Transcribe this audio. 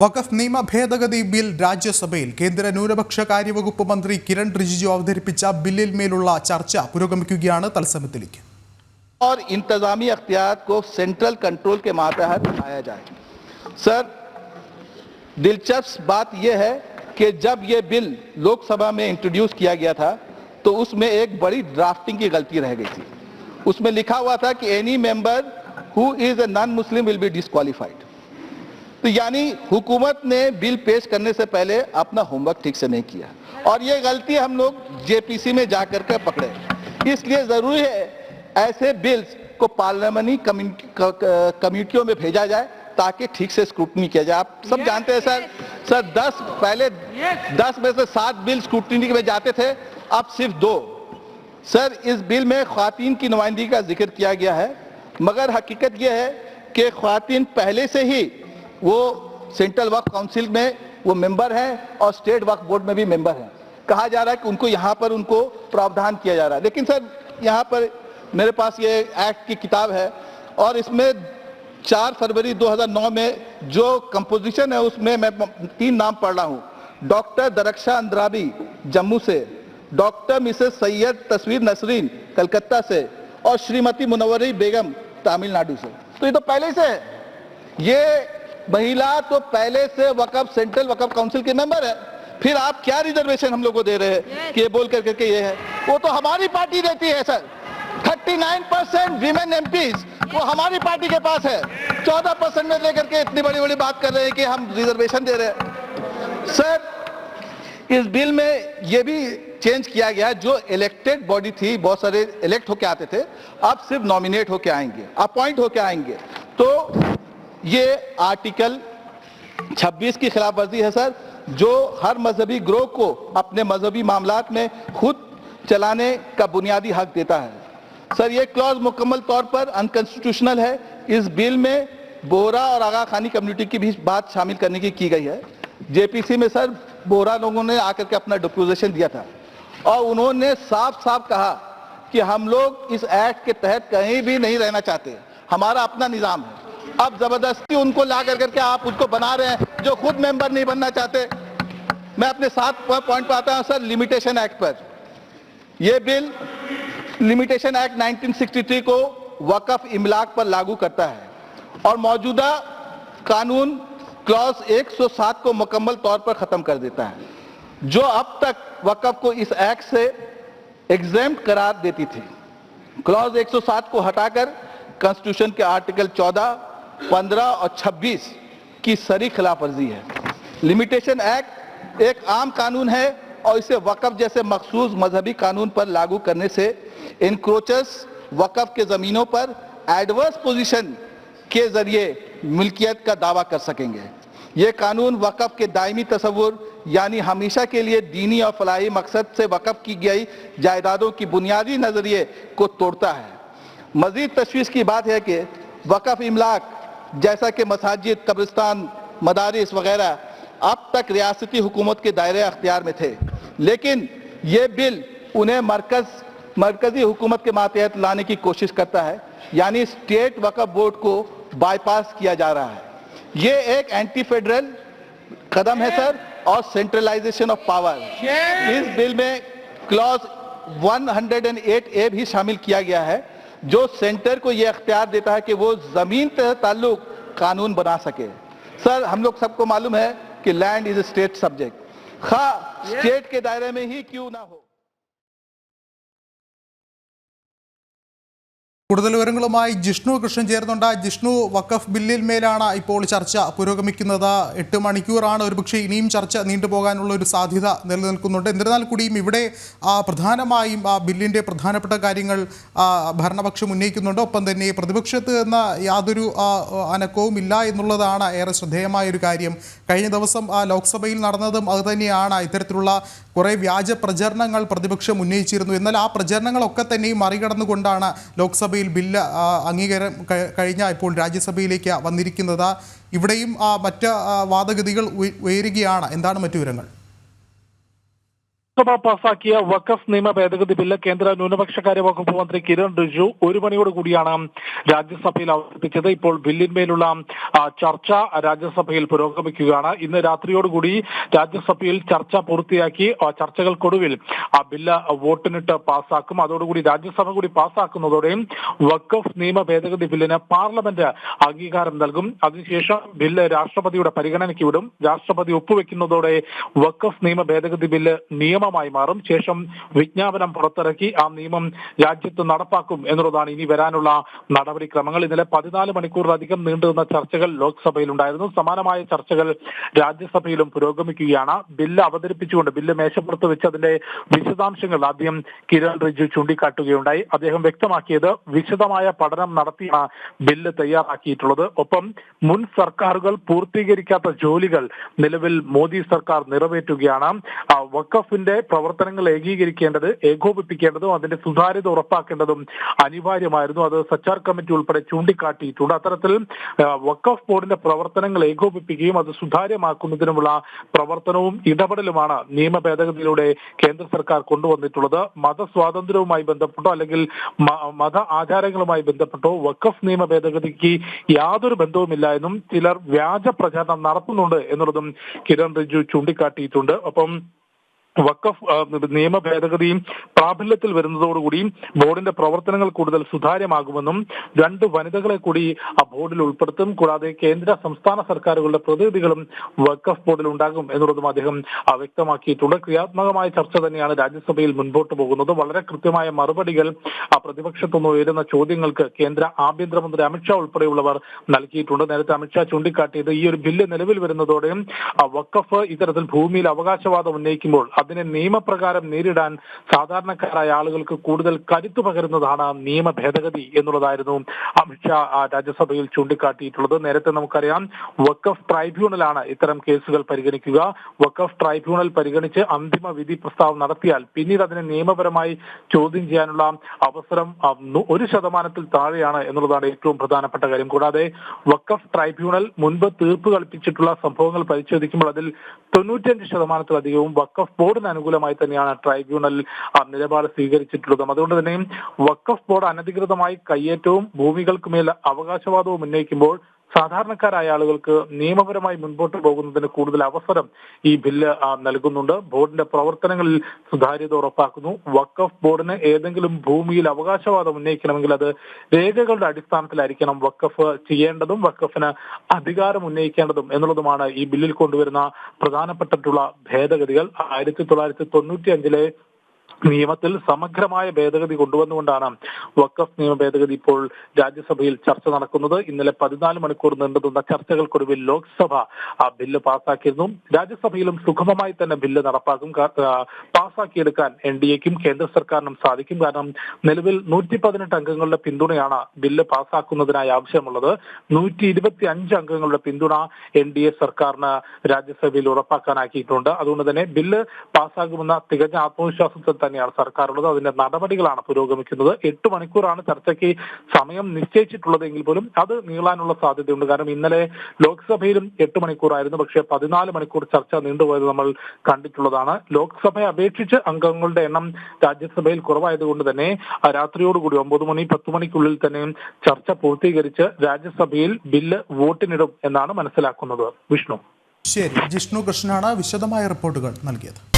വഖഫ് നിയമ ഭേദഗതി ബിൽ രാജ്യസഭയിൽ കേന്ദ്ര ന്യൂനപക്ഷ കാര്യവകുപ്പ് മന്ത്രി കിരൺ റിജിജു അവതരിപ്പിച്ച ബില്ലിൽ മേലുള്ള ചർച്ച പുരോഗമിക്കുകയാണ് തത്സമയത്തിലേക്ക് और इंतजामी अख्तियार को सेंट्रल कंट्रोल के मातहत लाया जाए सर दिलचस्प बात यह है कि जब यह बिल लोकसभा में इंट्रोड्यूस किया गया था तो उसमें एक बड़ी ड्राफ्टिंग की गलती रह गई थी उसमें लिखा हुआ था कि any member who is a non Muslim will be disqualified तो यानी हुकूमत ने बिल पेश करने से पहले अपना होमवर्क ठीक से नहीं किया। और ये गलती हम लोग जेपीसी में जाकर के पकड़े। इसलिए ज़रूरी है ऐसे बिल्स को क- कमेटियों में भेजा जाए ताकि ठीक से स्क्रूटनी किया जाए। आप सब जानते हैं सर सर दस पहले दस में से सात बिल स्क्रूटनी में जाते थे अब सिर्फ़ दो। सर इस बिल में खातन की नुमाइंदगी का ज़िक्र किया गया है मगर हकीकत यह है कि खातन पहले से ही वो सेंट्रल वर्क काउंसिल में वो मेंबर हैं और स्टेट वर्क बोर्ड में भी मेंबर हैं। कहा जा रहा है कि उनको यहाँ पर उनको प्रावधान किया जा रहा है। लेकिन सर, यहाँ पर मेरे पास ये एक्ट की किताब है और इसमें चार फरवरी 2009 में जो कंपोजिशन है उसमें मैं तीन नाम पढ़ रहा हूँ। डॉक्टर दरक्षा अंद्राबी, जम्मू से, डॉक्टर मिसेस सैयद तस्वीर नसरीन, कलकत्ता से, और श्रीमती मुनवरी बेगम, तमिलनाडु से। तो ये तो पहले से है। ये महिला तो पहले से वकफ सेंट्रल वकफ काउंसिल के मेंबर है। फिर आप क्या रिजर्वेशन हम लोग को दे रहे हैं? कि ये बोल करके के ये है। वो तो हमारी पार्टी देती है सर। 39 परसेंट वीमेन एम वो हमारी पार्टी के पास है। 14 परसेंट में लेकर के इतनी बड़ी बड़ी बात कर रहे हैं कि हम रिजर्वेशन दे रहे हैं। सर इस बिल में ये भी चेंज किया गया जो इलेक्टेड बॉडी थी बहुत सारे इलेक्ट होके आते थे। अब सिर्फ़ नॉमिनेट होके आएँगे अपॉइंट होके आएँगे। तो ये आर्टिकल 26 की खिलाफ वर्जी है सर, जो हर मजहबी ग्रोह को अपने मजहबी मामलात में खुद चलाने का बुनियादी हक देता है। सर, ये क्लॉज मुकम्मल तौर पर अनकॉन्स्टिट्यूशनल है। इस बिल में बोरा और आगा खानी कम्युनिटी की भी बात शामिल करने की की गई है। जेपीसी में सर बोरा लोगों ने आकर के अपना डिपोजिशन दिया था। और उन्होंने साफ़ साफ़ कहा कि हम लोग इस एक्ट के तहत कहीं भी नहीं रहना चाहते। हमारा अपना निज़ाम है। अब ज़बरदस्ती उनको ला कर करके आप उसको बना रहे हैं जो खुद मेंबर नहीं बनना चाहते। मैं अपने सात पॉइंट पर आता हूँ सर लिमिटेशन एक्ट पर। यह बिल लिमिटेशन एक्ट 1963 को वकफ इमलाक पर लागू करता है और मौजूदा कानून क्लॉज 107 को मुकम्मल तौर पर खत्म कर देता है जो अब तक वकफ को इस एक्ट से एग्ज़ाम करार देती थी। क्लॉज 107 को हटाकर कॉन्स्टिट्यूशन के आर्टिकल 14, 15 और 26 की सरी खिलाफ वर्जी है। लिमिटेशन एक्ट एक आम कानून है और इसे वकफ जैसे मखसूस मजहबी कानून पर लागू करने से इंक्रोचर्स वकफ के ज़मीनों पर एडवर्स पोजीशन के ज़रिए मिल्कियत का दावा कर सकेंगे। ये कानून वकफ के दायमी तस्वुर, यानी हमेशा के लिए दीनी और फलाही मकसद से वकफ की गई जायदादों की बुनियादी नज़रिए को तोड़ता है। मजीद तशवीश की बात है कि वकफ इमलाक जैसा कि मसाजिद कब्रिस्तान मदारिस वगैरह अब तक रियासती हुकूमत के दायरे अख्तियार में थे। लेकिन ये बिल उन्हें मरकज मरकजी हुकूमत के मातहत लाने की कोशिश करता है यानी स्टेट वकफ बोर्ड को बाईपास किया जा रहा है। ये एक एंटी फेडरल कदम है सर और सेंट्रलाइजेशन ऑफ़ पावर इस बिल में क्लॉज 108 ए भी शामिल किया गया है। जो सेंटर को यह अख्तियार देता है कि वो ज़मीन पर ताल्लुक कानून बना सके। सर हम लोग सबको मालूम है कि लैंड इज़ स्टेट सब्जेक्ट खा स्टेट के दायरे में ही क्यों ना हो। കൂടുതൽ വിവരങ്ങളുമായി ജിഷ്ണു കൃഷ്ണൻ ചേർന്നുണ്ട് ജിഷ്ണു വഖഫ് ബില്ലിൽ മേലാണ് ഇപ്പോൾ ചർച്ച പുരോഗമിക്കുന്നത്. എട്ട് മണിക്കൂറാണ് ഒരുപക്ഷെ ഇനിയും ചർച്ച നീണ്ടുപോകാനുള്ള ഒരു സാധ്യത നിലനിൽക്കുന്നുണ്ട്. എന്നിരുന്നാൽ കൂടിയും ഇവിടെ പ്രധാനമായും ആ ബില്ലിന്റെ പ്രധാനപ്പെട്ട കാര്യങ്ങൾ ഭരണപക്ഷം ഉന്നയിക്കുന്നുണ്ട്. ഒപ്പം തന്നെ പ്രതിപക്ഷത്ത് നിന്ന് യാതൊരു അനക്കവും ഇല്ല എന്നുള്ളതാണ് ഏറെ ശ്രദ്ധേയമായ ഒരു കാര്യം. കഴിഞ്ഞ ദിവസം ലോക്സഭയിൽ നടന്നതും അതുതന്നെയാണ് ഇത്തരത്തിലുള്ള കുറേ വ്യാജ പ്രചരണങ്ങൾ പ്രതിപക്ഷം ഉന്നയിച്ചിരുന്നു. എന്നാൽ ആ പ്രചരണങ്ങളൊക്കെ തന്നെയും മറികടന്നുകൊണ്ടാണ് ലോക്സഭയിൽ ബില്ല് അംഗീകാരം കഴിഞ്ഞ ഇപ്പോൾ രാജ്യസഭയിലേക്ക് വന്നിരിക്കുന്നത്. ഇവിടെയും മറ്റ് വാദഗതികൾ ഉയരുകയാണ്. എന്താണ് മറ്റു വിവരങ്ങൾ? ലോക്സഭ പാസാക്കിയ വഖഫ് നിയമ ഭേദഗതി ബില്ല് കേന്ദ്ര ന്യൂനപക്ഷകാര്യ വകുപ്പ് മന്ത്രി കിരൺ റിജു ഒരു മണിയോട് കൂടിയാണ് രാജ്യസഭയിൽ അവതരിപ്പിച്ചത്. ഇപ്പോൾ ബില്ലിന്മേലുള്ള ചർച്ച രാജ്യസഭയിൽ പുരോഗമിക്കുകയാണ്. ഇന്ന് രാത്രിയോടുകൂടി രാജ്യസഭയിൽ ചർച്ച പൂർത്തിയാക്കി ചർച്ചകൾക്കൊടുവിൽ ആ ബില്ല് വോട്ടിനിട്ട് പാസാക്കും. അതോടുകൂടി രാജ്യസഭ കൂടി പാസാക്കുന്നതോടെ വഖഫ് നിയമ ഭേദഗതി ബില്ലിന് പാർലമെന്റ് അംഗീകാരം നൽകും. അതിനുശേഷം ബില്ല് രാഷ്ട്രപതിയുടെ പരിഗണനയ്ക്ക് വിടും. രാഷ്ട്രപതി ഒപ്പുവെക്കുന്നതോടെ വഖഫ് നിയമ ഭേദഗതി ബില്ല് നിയമമായി മാറും. ശേഷം വിജ്ഞാപനം പുറത്തിറക്കി ആ നിയമം രാജ്യത്ത് നടപ്പാക്കും എന്നുള്ളതാണ് ഇനി വരാനുള്ള നടപടിക്രമങ്ങൾ. ഇന്നലെ പതിനാല് മണിക്കൂറിലധികം നീണ്ടുനിന്ന ചർച്ചകൾ ലോക്സഭയിലുണ്ടായിരുന്നു. സമാനമായ ചർച്ചകൾ രാജ്യസഭയിലും പുരോഗമിക്കുകയാണ്. ബില്ല് അവതരിപ്പിച്ചുകൊണ്ട് ബില്ല് മേശപ്പുറത്ത് വെച്ച് അതിന്റെ വിശദാംശങ്ങൾ ആദ്യം കിരൺ റിജു ചൂണ്ടിക്കാട്ടുകയുണ്ടായി. അദ്ദേഹം വ്യക്തമാക്കിയത് വിശദമായ പഠനം നടത്തിയാണ് ബില്ല് തയ്യാറാക്കിയിട്ടുള്ളത്. ഒപ്പം മുൻ സർക്കാരുകൾ പൂർത്തീകരിക്കാത്ത ജോലികൾ നിലവിൽ മോദി സർക്കാർ നിറവേറ്റുകയാണ്. വക്കഫിന്റെ പ്രവർത്തനങ്ങൾ ഏകീകരിക്കേണ്ടത് ഏകോപിപ്പിക്കേണ്ടതും അതിന്റെ സുതാര്യത ഉറപ്പാക്കേണ്ടതും അനിവാര്യമായിരുന്നു. അത് സച്ചാർ കമ്മിറ്റി ഉൾപ്പെടെ ചൂണ്ടിക്കാട്ടിയിട്ടുണ്ട്. അത്തരത്തിൽ വക്കഫ് ബോർഡിന്റെ പ്രവർത്തനങ്ങൾ ഏകോപിപ്പിക്കുകയും അത് സുതാര്യമാക്കുന്നതിനുമുള്ള പ്രവർത്തനവും ഇടപെടലുമാണ് നിയമ ഭേദഗതിയിലൂടെ കേന്ദ്ര സർക്കാർ കൊണ്ടുവന്നിട്ടുള്ളത്. മതസ്വാതന്ത്ര്യവുമായി ബന്ധപ്പെട്ടോ അല്ലെങ്കിൽ മത ആചാരങ്ങളുമായി ബന്ധപ്പെട്ടോ വക്കഫ് നിയമ ഭേദഗതിക്ക് യാതൊരു ബന്ധവുമില്ല എന്നും ചിലർ വ്യാജ പ്രചാരണം നടത്തുന്നുണ്ട് എന്നുള്ളതും കിരൺ റിജു ചൂണ്ടിക്കാട്ടിയിട്ടുണ്ട്. ഒപ്പം ആ, നിയമ ഭേദഗതിയും പ്രാബല്യത്തിൽ വരുന്നതോടുകൂടി ബോർഡിന്റെ പ്രവർത്തനങ്ങൾ കൂടുതൽ സുതാര്യമാകുമെന്നും രണ്ട് വനിതകളെ കൂടി ആ ബോർഡിൽ ഉൾപ്പെടുത്തും. കൂടാതെ കേന്ദ്ര സംസ്ഥാന സർക്കാരുകളുടെ പ്രതിനിധികളും വക്കഫ് ബോർഡിൽ ഉണ്ടാകും എന്നുള്ളതും അദ്ദേഹം വ്യക്തമാക്കിയിട്ടുണ്ട്. ക്രിയാത്മകമായ ചർച്ച തന്നെയാണ് രാജ്യസഭയിൽ മുൻപോട്ട് പോകുന്നത്. വളരെ കൃത്യമായ മറുപടികൾ ആ പ്രതിപക്ഷത്തുനിന്ന് ഉയരുന്ന ചോദ്യങ്ങൾക്ക് കേന്ദ്ര ആഭ്യന്തരമന്ത്രി അമിത്ഷാ ഉൾപ്പെടെയുള്ളവർ നൽകിയിട്ടുണ്ട്. നേരത്തെ അമിത്ഷാ ചൂണ്ടിക്കാട്ടിയത് ഈ ഒരു ബില്ല് നിലവിൽ വരുന്നതോടെ വക്കഫ് ഇത്തരത്തിൽ ഭൂമിയിൽ അവകാശവാദം ഉന്നയിക്കുമ്പോൾ അതിനെ നിയമപ്രകാരം നേരിടാൻ സാധാരണക്കാരായ ആളുകൾക്ക് കൂടുതൽ കരുത്തു പകരുന്നതാണ് നിയമ ഭേദഗതി എന്നുള്ളതായിരുന്നു അമിത്ഷാ രാജ്യസഭയിൽ ചൂണ്ടിക്കാട്ടിയിട്ടുള്ളത്. നേരത്തെ നമുക്കറിയാം വക്കഫ് ട്രൈബ്യൂണലാണ് ഇത്തരം കേസുകൾ പരിഗണിക്കുക. വക്കഫ് ട്രൈബ്യൂണൽ പരിഗണിച്ച് അന്തിമ വിധി പ്രസ്താവം നടത്തിയാൽ പിന്നീട് അതിനെ നിയമപരമായി ചോദ്യം ചെയ്യാനുള്ള അവസരം ഒരു ശതമാനത്തിൽ താഴെയാണ് എന്നുള്ളതാണ് ഏറ്റവും പ്രധാനപ്പെട്ട കാര്യം. കൂടാതെ വക്കഫ് ട്രൈബ്യൂണൽ മുൻപ് തീർപ്പ് കൽപ്പിച്ചിട്ടുള്ള സംഭവങ്ങൾ പരിശോധിക്കുമ്പോൾ അതിൽ തൊണ്ണൂറ്റിയഞ്ച് ശതമാനത്തിലധികവും വഖഫ് ബോർഡിന് അനുകൂലമായി തന്നെയാണ് ട്രൈബ്യൂണൽ നിലപാട് സ്വീകരിച്ചിട്ടുള്ളതും. അതുകൊണ്ട് തന്നെ വക്കഫ് ബോർഡ് അനധികൃതമായി കയ്യേറ്റവും ഭൂമികൾക്ക് മേൽ അവകാശവാദവും ഉന്നയിക്കുമ്പോൾ സാധാരണക്കാരായ ആളുകൾക്ക് നിയമപരമായി മുൻപോട്ട് പോകുന്നതിന് കൂടുതൽ അവസരം ഈ ബില്ല് നൽകുന്നുണ്ട്. ബോർഡിന്റെ പ്രവർത്തനങ്ങളിൽ സുതാര്യത ഉറപ്പാക്കുന്നു. വക്കഫ് ബോർഡിന് ഏതെങ്കിലും ഭൂമിയിൽ അവകാശവാദം ഉന്നയിക്കണമെങ്കിൽ അത് രേഖകളുടെ അടിസ്ഥാനത്തിലായിരിക്കണം വക്കഫ് ചെയ്യേണ്ടതും വക്കഫിന് അധികാരം ഉന്നയിക്കേണ്ടതും എന്നുള്ളതുമാണ് ഈ ബില്ലിൽ കൊണ്ടുവരുന്ന പ്രധാനപ്പെട്ടിട്ടുള്ള ഭേദഗതികൾ. ആയിരത്തി തൊള്ളായിരത്തി തൊണ്ണൂറ്റി അഞ്ചിലെ നിയമത്തിൽ സമഗ്രമായ ഭേദഗതി കൊണ്ടുവന്നുകൊണ്ടാണ് വക്കഫ് നിയമ ഭേദഗതി ഇപ്പോൾ രാജ്യസഭയിൽ ചർച്ച നടക്കുന്നത്. ഇന്നലെ പതിനാല് മണിക്കൂർ നീണ്ടുനിന്ന ചർച്ചകൾക്കൊടുവിൽ ലോക്സഭ ആ ബില്ല് പാസാക്കിയിരുന്നു. രാജ്യസഭയിലും സുഗമമായി തന്നെ ബില്ല് നടപ്പാക്കും. പാസാക്കിയെടുക്കാൻ എൻ ഡി എക്കും കേന്ദ്ര സർക്കാരിനും സാധിക്കും. കാരണം നിലവിൽ നൂറ്റി പതിനെട്ട് അംഗങ്ങളുടെ പിന്തുണയാണ് ബില്ല് പാസാക്കുന്നതിനായി ആവശ്യമുള്ളത്. നൂറ്റി ഇരുപത്തി അഞ്ച് അംഗങ്ങളുടെ പിന്തുണ എൻ ഡി എ സർക്കാരിന് രാജ്യസഭയിൽ ഉറപ്പാക്കാനാക്കിയിട്ടുണ്ട്. അതുകൊണ്ട് തന്നെ ബില്ല് പാസാകുമെന്ന തികഞ്ഞ ആത്മവിശ്വാസത്തിൽ തന്നെയാണ് സർക്കാർ ഉള്ളത് അതിന്റെ നടപടികളാണ് പുരോഗമിക്കുന്നത്. എട്ട് മണിക്കൂറാണ് ചർച്ചയ്ക്ക് സമയം നിശ്ചയിച്ചിട്ടുള്ളത് എങ്കിൽ പോലും അത് നീളാനുള്ള സാധ്യതയുണ്ട്. കാരണം ഇന്നലെ ലോക്സഭയിലും എട്ട് മണിക്കൂറായിരുന്നു. പക്ഷേ പതിനാല് മണിക്കൂർ ചർച്ച നീണ്ടുപോയത് നമ്മൾ കണ്ടിട്ടുള്ളതാണ്. ലോക്സഭയെ അപേക്ഷിച്ച് അംഗങ്ങളുടെ എണ്ണം രാജ്യസഭയിൽ കുറവായതുകൊണ്ട് തന്നെ രാത്രിയോടുകൂടി ഒമ്പത് മണി പത്ത് മണിക്കുള്ളിൽ തന്നെ ചർച്ച പൂർത്തീകരിച്ച് രാജ്യസഭയിൽ ബില്ല് വോട്ടിനിടും എന്നാണ് മനസ്സിലാക്കുന്നത്. വിഷ്ണു. ശരി. ജിഷ്ണു കൃഷ്ണനാണ് വിശദമായ റിപ്പോർട്ടുകൾ നൽകിയത്.